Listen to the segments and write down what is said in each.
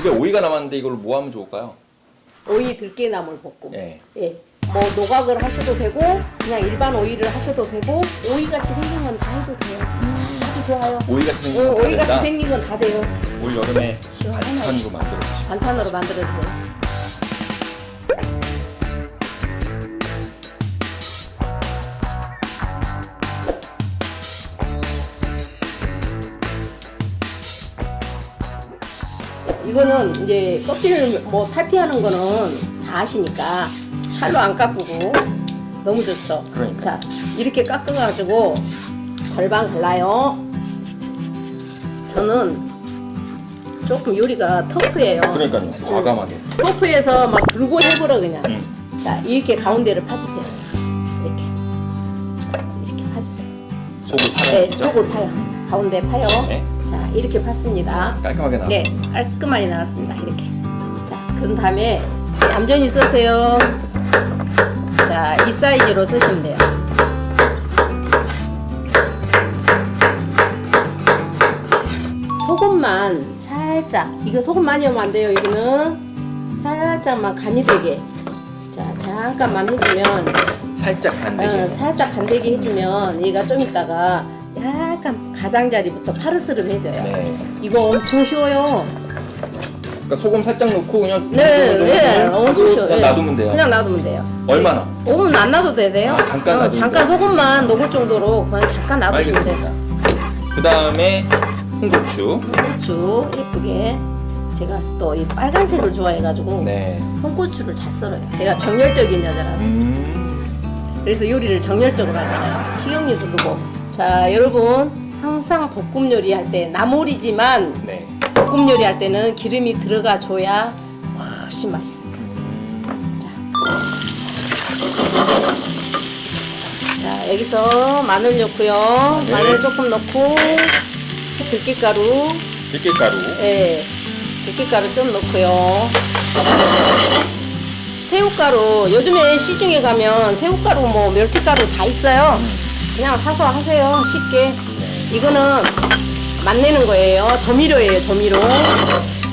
집에 오이가 남았는데 이걸 뭐 하면 좋을까요? 오이 들깨나물 볶음. 예. 예. 뭐 노각을 하셔도 되고 그냥 일반 오이를 하셔도 되고 오이 같이 생긴 건 다 해도 돼요. 아주 좋아요. 오이 같은 생긴 어, 거 오이 같이? 생긴 건 다 돼요. 올 여름에 시원하네. 반찬으로 만들어 보시면 반찬으로 만들어도 돼요. 이거는 이제 껍질 뭐 탈피하는 거는 다 아시니까 칼로 안 깎고 너무 좋죠. 그러니까. 자 이렇게 깎아가지고 절반 갈라요. 저는 조금 요리가 터프해요. 그러니까요. 과감하게. 토프에서 막 들고 해보라 그냥. 음. 자 이렇게 가운데를 파주세요. 이렇게 이렇게 파주세요. 속을 파는 네? 속을 파요. 가운데 파요. 네. 자 이렇게 팠습니다. 깔끔하게 나왔어. 네, 깔끔하게 나왔습니다. 이렇게. 자 그런 다음에 얌전히 쓰세요. 자 이 사이즈로 쓰시면 돼요. 소금만 살짝 이거 소금 많이 하면 안 돼요 이거는 살짝만 간이 되게 자 잠깐만 해주면 살짝 어, 반대시. 살짝 간되게 해주면 얘가 좀 있다가 약간 가장자리부터 파르스름해져요 네. 이거 엄청 쉬워요 그러니까 소금 살짝 넣고 그냥 네, 좀 네, 엄청 쉬워요 그냥 예. 놔두면 돼요. 그냥 놔두면 돼요 얼마나? 5분 안 놔도 돼요 아, 잠깐 어, 놔두면 잠깐 돼요? 소금만 녹을 정도로 그냥 잠깐 놔두시면 돼요 알겠습니다. 그 다음에 홍고추. 고추 예쁘게 제가 또 이 빨간색을 좋아해가지고 네. 홍고추를 잘 썰어요 제가 정열적인 여자라서 음. 그래서 요리를 정열적으로 하잖아요. 식용유도 넣고. 자, 여러분 항상 볶음 요리 할 때 나물이지만 네. 볶음 요리 할 때는 기름이 들어가 줘야 훨씬 맛있습니다. 자, 여기서 마늘 넣고요. 마늘. 마늘 조금 넣고 들깨가루, 들깨가루. 예, 들깨가루 좀 넣고요. 새우가루 요즘에 시중에 가면 새우가루 뭐 멸치가루 다 있어요. 그냥 사서 하세요 쉽게. 이거는 맛내는 거예요. 조미료예요 조미료.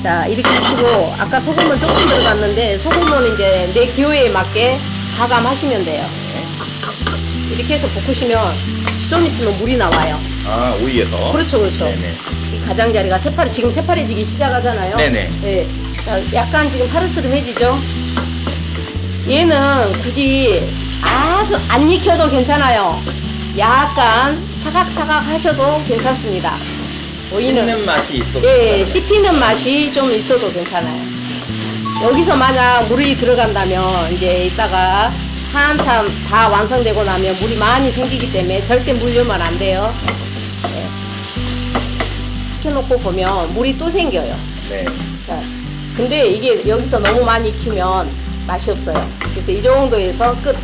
자 이렇게 하시고 아까 소금은 조금 들어갔는데 소금은 이제 내 기호에 맞게 가감하시면 돼요. 이렇게 해서 볶으시면 좀 있으면 물이 나와요. 아 오이에서. 그렇죠 그렇죠. 네네. 이 가장자리가 새파리 지금 새파래지기 시작하잖아요. 네네. 네. 자, 약간 지금 파르스름해지죠. 얘는 굳이 아주 안 익혀도 괜찮아요. 약간 사각사각 하셔도 괜찮습니다. 오이는 씹는 맛이 있어. 예, 씹히는 맛이 좀 있어도 괜찮아요. 여기서 만약 물이 들어간다면 이제 이따가 한참 다 완성되고 나면 물이 많이 생기기 때문에 절대 물 넣으면 안 돼요. 예. 시켜놓고 보면 물이 또 생겨요. 네. 자, 근데 이게 여기서 너무 많이 익히면 맛이 없어요. 그래서 이 정도에서 끝,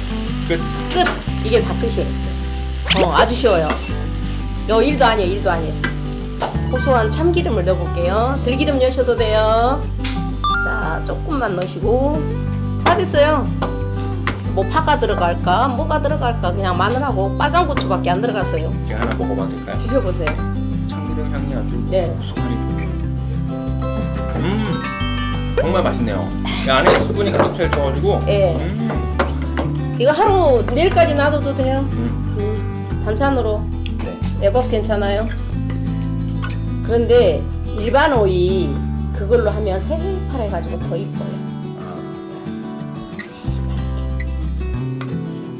끝. 끝. 이게 다 끝이에요. 어, 아주 쉬워요. 요 일도 아니에요, 일도 아니에요. 고소한 참기름을 넣어볼게요. 들기름 넣으셔도 돼요. 자, 조금만 넣으시고. 다 됐어요. 뭐 파가 들어갈까? 뭐가 들어갈까? 그냥 마늘하고 빨간 고추밖에 안 들어갔어요. 제가 하나 먹어봐도 될까요? 드셔보세요. 참기름 향이 아주 네. 고소하니 좋네요. 음. 정말 맛있네요. 이 안에 수분이 가득 차 있어가지고. 예. 음. 이거 하루, 내일까지 놔둬도 돼요. 음. 음, 반찬으로. 네. 내법 괜찮아요. 그런데 일반 오이 그걸로 하면 새파래 가지고 더 이뻐요.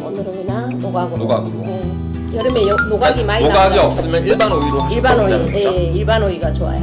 오늘은 그냥 노각으로. 노각으로. 네. 여름에 여- 노각이 많이 노각이 나와요. 없으면 일반 오이로 일반 오이, 된다는 예? 예, 일반 오이가 좋아요.